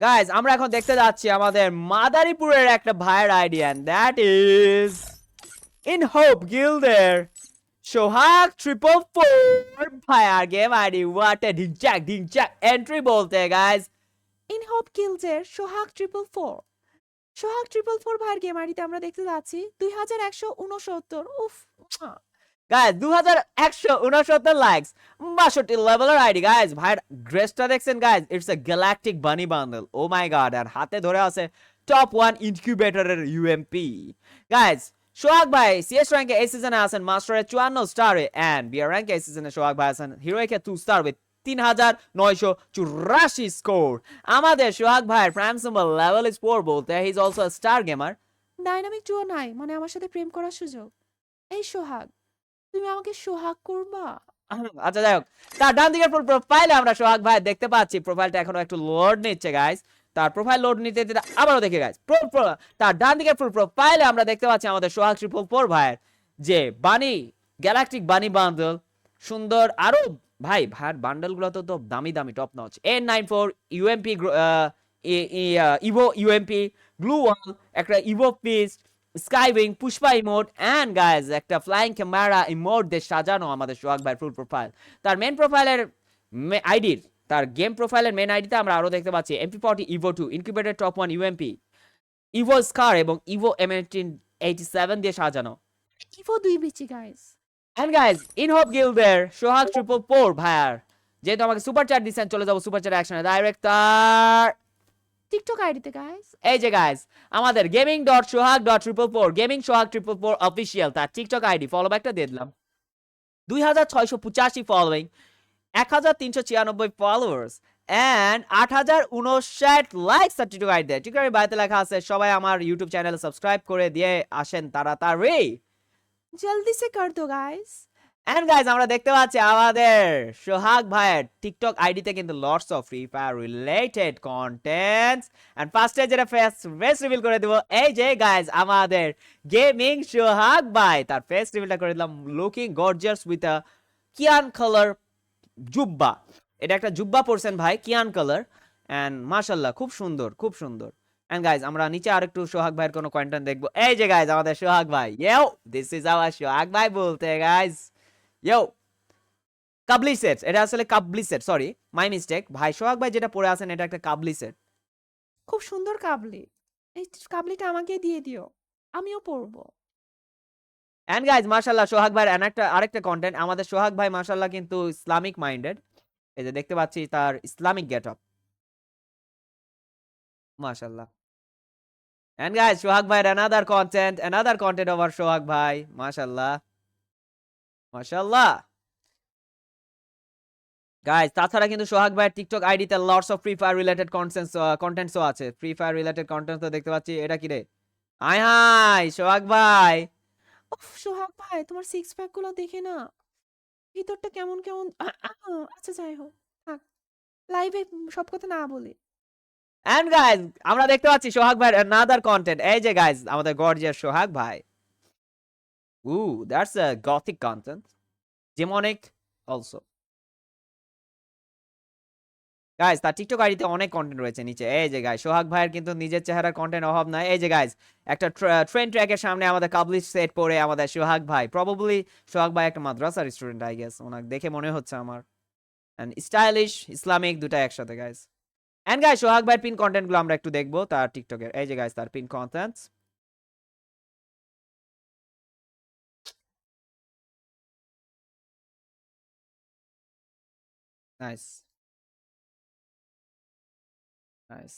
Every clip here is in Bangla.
গাইজ আমরা এখন দেখতে যাচ্ছি আমাদের মাদারীপুরের একটা ভাইয়ের idea that is in hope গিল্ডের সোহাগ ট্রিপল ফোর ভাইয়ার গেম আইডি ওয়াটে ঢিংচাক ঢিংচাক এন্ট্রি বলতে guys in hope কিলজের Sohag triple four Sohag triple four ভাইয়ের গেম আইডিতে আমরা দেখতে যাচ্ছি দুই হাজার একশো উনসত্তর, উফ গাইজ দু হাজার একশো উনসত্তর লাইকস বাষট্টি লেভেলের আইডি গাইজ ভাইয়ের ড্রেসটা দেখছেন guys it's a galactic bunny bundle oh my god আর হাতে ধরে আছে টপ ওয়ান ইনকিউবেটরের ইউএমপি গাইজ সোহাগ ভাই সিএস র্যাঙ্কে এই সিজনে আছেন মাস্টারে চুয়ান্ন স্টারে অ্যান্ড বিয়ার র্যাঙ্কে এই সিজনে সোহাগ ভাই আছেন হিরোইকে টু স্টার উইথ তিন হাজার নয়শো চুরাশি স্কোর আমাদের সোহাগ ভাইয়ের prime symbol level is four বলতে he is also star gamer dynamic duo নাই মানে আমার সাথে প্রেম করার সুযোগ। এই সোহাগ তুমি আমাকে সোহাগ করবা? আচ্ছা যাই হোক। তার ডান দিকের প্রোফাইলে আমরা সোহাগ ভাই দেখতে পাচ্ছি। প্রোফাইলটা এখনও একটু লোড নিচ্ছে গাইস তার প্রোফাইল লোড নিতে নিতে আবারও দেখে গাইস তার ডান দিকের প্রোফাইলে আমরা দেখতে পাচ্ছি আমাদের সোহাগ ট্রিপল ফোর ভাইয়ের যে বানি গ্যালাকটিক বানি বান্ডেল সুন্দর আরও, ভাই, ভাইয়ের বান্ডেলগুলো তো তো দামি দামি top notch N nine four UMP evo UMP glue wall একটা evo পিস্ট skywing Pushpa emote and guys একটা ফ্লাইং ক্যামেরা ইমোট দিয়ে সাজানো আমাদের সোহাগ ভাইয়ের ফুল প্রোফাইল তার মেন প্রোফাইলের আইডির তার গেম প্রোফাইলের মেন আইডিতে আমরা আরও দেখতে পাচ্ছি MP forty evo two incubated top one UMP evo scar এবং ইভো এম এইটি সেভেন দিয়ে সাজানো। ইভো দুই বিচি guys and guys in hope গিল্ডের সোহাগ ট্রিপল ফোর ভাইয়ার। যেহেতু আমাকে সুপার চ্যাট দিচ্ছেন চলে যাব সুপার চ্যাট অ্যাকশনে ডাইরেক্ট তার টিকটক আইডিতে গাইস এই যে গাইজ আমাদের gaming dot Sohag dot triple four gaming Sohag triple four official তার টিকটক আইডি ফলো ব্যাকটা দিয়ে দিলাম। দুই হাজার ছয়শো পঁচাশি ফলোয়িং এক হাজার তিনশো ছিয়ানব্বই ফলোয়ার্স অ্যান্ড আট হাজার উনষাট লাইক তার টিকটক আইডি দেয় টিকটকের বাড়িতে লেখা আছে সবাই আমার ইউটিউব চ্যানেল সাবস্ক্রাইব করে দিয়ে আসেন তাড়াতাড়ি। জলদি সে কর দো গাইস এন্ড গাইজ আমরা দেখতে পাচ্ছি আমাদের সোহাগ ভাইয়ের টিকটক আইডিতে কিন্তু lots of free fire related contents and ফার্স্টে যেটা ফেস ফেস রিভিল করে দিব, এই যে গাইজ আমাদের গেমিং সোহাগ ভাই, তার ফেস রিভিলটা করে দিলাম looking gorgeous with a cyan colour জুব্বা। এটা একটা জুব্বা পরছেন ভাই কিয়ান কালার এন্ড মাশাল্লাহ খুব সুন্দর খুব সুন্দর। এন্ড গাইজ আমরা নিচে আরেকটু সোহাগ ভাইয়ের কোনো কন্টেন্ট দেখব। এই যে গাইজ আমাদের সোহাগ ভাই। ইয়েও দিস ইজ আওয়ার সোহাগ ভাই বলতে গাইজ ইয়েও কাবলি সেট এটা আসলে কাবলি সেট সরি মাই মিস্টেক ভাই সোহাগ ভাই যেটা পরে আছেন এটা একটা কাবলি সেট খুব সুন্দর কাবলি এই কাবলিটা আমাকে দিয়ে দিও আমিও পরবো এন্ড গাইজ মাশাল্লাহ সোহাগ ভাইয়ের একটা আরেকটা কন্টেন্ট আমাদের সোহাগ ভাই মাশাল্লাহ কিন্তু ইসলামিক মাইন্ডেড এই যে দেখতে পাচ্ছি তার ইসলামিক গেট আপ মাশাল্লাহ এন্ড গাইজ সোহাগ ভাইয়ের another content another content over Sohag ভাই মাশাল্লাহ মাশাল্লাহ গাইজ তাছাড়া কিন্তু সোহাগ ভাইয়ের টিকটক আইডিতে lots of free fire related contents কন্টেন্টসও আছে। ফ্রি ফায়ার রিলেটেড কন্টেন্টস তো দেখতে পাচ্ছি। এটা কি রে? আয় হাই সোহাগ ভাই। উফ সোহাগ ভাই তোমার সিক্স প্যাকগুলো দেখে না। ভিতরটা কেমন কেমন? আচ্ছা যাই হোক থাক। লাইভে সব কথা না বলে। এন্ড গাইজ আমরা দেখতে পাচ্ছি সোহাগ ভাইয়ের another কন্টেন্ট এই যে গাইজ আমাদের গর্জিয়াস সোহাগ ভাই। Uh that's a gothic content যেমনিক অলসো গাইজ তার টিকটক আইডিতে অনেক কন্টেন্ট রয়েছে নিচে। এই যে গাইজ সোহাগ ভাইয়ের কিন্তু নিজের চেহারার কন্টেন্ট অভাব নাই। এই যে গাইজ একটা ট্রেন ট্র্যাকের সামনে আমাদের কাবলিশ সেট পরে আমাদের সোহাগ ভাই। প্রবাবলি সোহাগ ভাই একটা মাদ্রাসার স্টুডেন্ট আই গেস ওনাকে দেখে মনে হচ্ছে আমার। অ্যান্ড স্টাইলিশ ইসলামিক দুটা একসাথে গাইজ এন্ড গাইস সোহাগ ভাইয়ের পিন কন্টেন্টগুলো আমরা একটু দেখব তার টিকটকের এই যে গাইস তার পিন কন্টেন্টস নাইস নাইস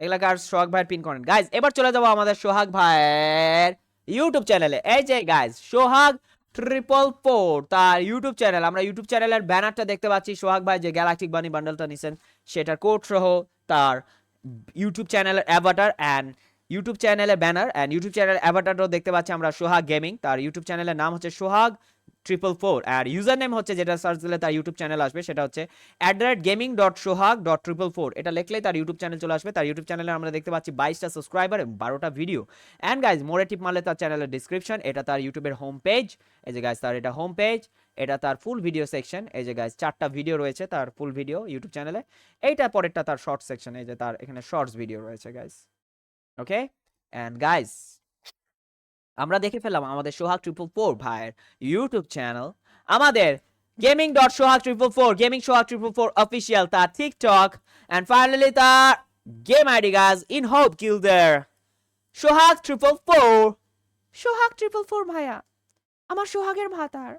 এগুলা কার সোহাগ ভাইয়ের পিন কন্টেন্ট গাইস এবার চলে যাব আমাদের সোহাগ ভাইয়ের ইউটিউব চ্যানেলে এই যে গাইস সোহাগ ট্রিপল ফোর তার ইউটিউব চ্যানেল আমরা ইউটিউব চ্যানেলের ব্যানারটা দেখতে পাচ্ছি। সোহাগ ভাই যে গ্যালাকটিক বানি বান্ডেলটা নিছেন, সেটার কোড সহ তার ইউটিউব চ্যানেলের অ্যাভাটার অ্যান্ড ইউটিউব চ্যানেলের ব্যানার অ্যান্ড ইউটিউব চ্যানেলের অ্যাভাটারও দেখতে পাচ্ছি আমরা সোহাগ গেমিং তার ইউটিউব চ্যানেলের নাম হচ্ছে সোহাগ ট্রিপল ফোর আর ইউজার নেম হচ্ছে যেটা সার্চ দিলে তার ইউটিউব চ্যানেল আসবে, সেটা হচ্ছে at the rate gaming dot Sohag dot triple four এটা লিখলেই তার ইউটিউব চ্যানেল চলে আসবে, তার ইউটিউব চ্যানেলে আমরা দেখতে পাচ্ছি বাইশটা সাবস্ক্রাইবার এবং বারোটা ভিডিও অ্যান্ড গাইজ মোরে টিপ মারলে তার চ্যানেলের ডিসক্রিপশন এটা তার ইউটিউবের হোম পেজ এই যে গাইজ তার এটা হোম পেজ এটা তার ফুল ভিডিও সেকশন এই যে গাইস চারটা ভিডিও রয়েছে তার ফুল ভিডিও ইউটিউব চ্যানেলে এইটা পরেরটা তার শর্ট সেকশন এই যে তার এখানে শর্টস ভিডিও রয়েছে গাইস ওকে অ্যান্ড গাইস আমরা দেখে ফেললাম আমাদের সোহাগ ট্রিপল ফোর ভাইয়ের ইউটিউব চ্যানেল, আমাদের gaming dot Sohag triple four gaming Sohag triple four official তার টিকটক অ্যান্ড ফাইনালি তার game ID guys in hope গিল্ডার Sohag triple four, Sohag triple four ভাইয়া, আমার সোহাগের ভাতার